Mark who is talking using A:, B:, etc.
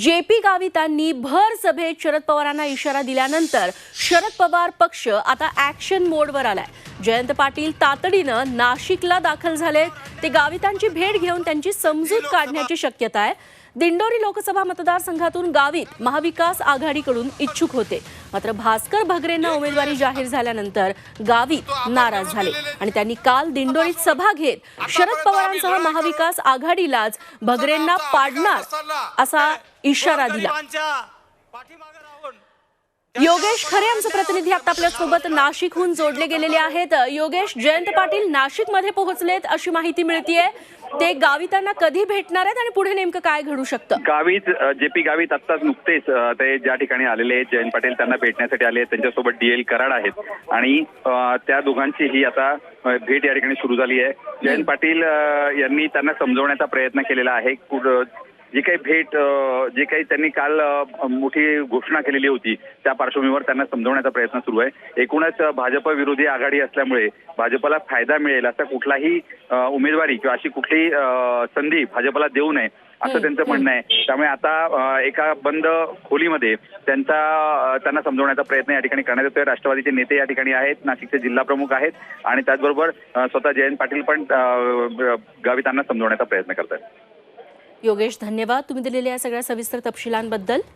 A: J P गावितांनी भर सभेत शरद पवारांना इशारा दिल्यानंतर शरद पवार पक्ष आता ऍक्शन मोडवर आलाय. जयंत पाटील तातडीनं नाशिकला दाखल झालेत. ते गावितांची भेट घेऊन त्यांची समजूत काढण्याची शक्यता आहे. दिंडोरी लोकसभा मतदारसंघातून गावित महाविकास आघाडीकडून इच्छुक होते. मात्र भास्कर भगरेंना उमेदवारी जाहीर झाल्यानंतर गावित नाराज झाले आणि त्यांनी काल दिंडोरीत सभा घेत शरद पवारांसह महाविकास आघाडीलाच भगरेंना पाडणार असा इशारा दिला. योगेश खरे आमचे प्रतिनिधी आता आपल्यासोबत नाशिकहून जोडले गेलेले आहेत. योगेश जयंत पाटील नाशिकमध्ये पोहोचलेत अशी माहिती मिळतीये. ते गावितांना कधी भेटणार आहेत आणि पुढे नेमकं काय घडू शकतं?
B: गावीत जे पी गावीत आत्ताच नुकतेच ते ज्या ठिकाणी आलेले आहेत जयंत पाटील त्यांना भेटण्यासाठी आले आहेत त्यांच्यासोबत डीएल कराड आहेत. आणि त्या दोघांची ही आता भेट या ठिकाणी सुरू झाली आहे. जयंत पाटील यांनी त्यांना समजवण्याचा प्रयत्न केलेला आहे. कुठं जी काही भेट जे काही त्यांनी काल मोठी घोषणा केलेली होती त्या पार्श्वभूमीवर त्यांना समजवण्याचा प्रयत्न सुरू आहे. एकूणच भाजप विरोधी आघाडी असल्यामुळे भाजपला फायदा मिळेल असा कुठलाही उमेदवारी किंवा अशी कुठलीही अ, संधी भाजपला देऊ नये असं त्यांचं म्हणणं आहे. त्यामुळे आता एका बंद खोलीमध्ये त्यांचा त्यांना समजवण्याचा प्रयत्न या ठिकाणी करण्यात येतोय. राष्ट्रवादीचे नेते या ठिकाणी आहेत नाशिकचे जिल्हा प्रमुख आहेत आणि त्याचबरोबर स्वतः जयंत पाटील पण अ, गावितांना समजवण्याचा प्रयत्न करतात
A: योगेश धन्यवाद. तुम्ही दिलेल्या या सगळ्या सविस्तर तपशिलांबद्दल.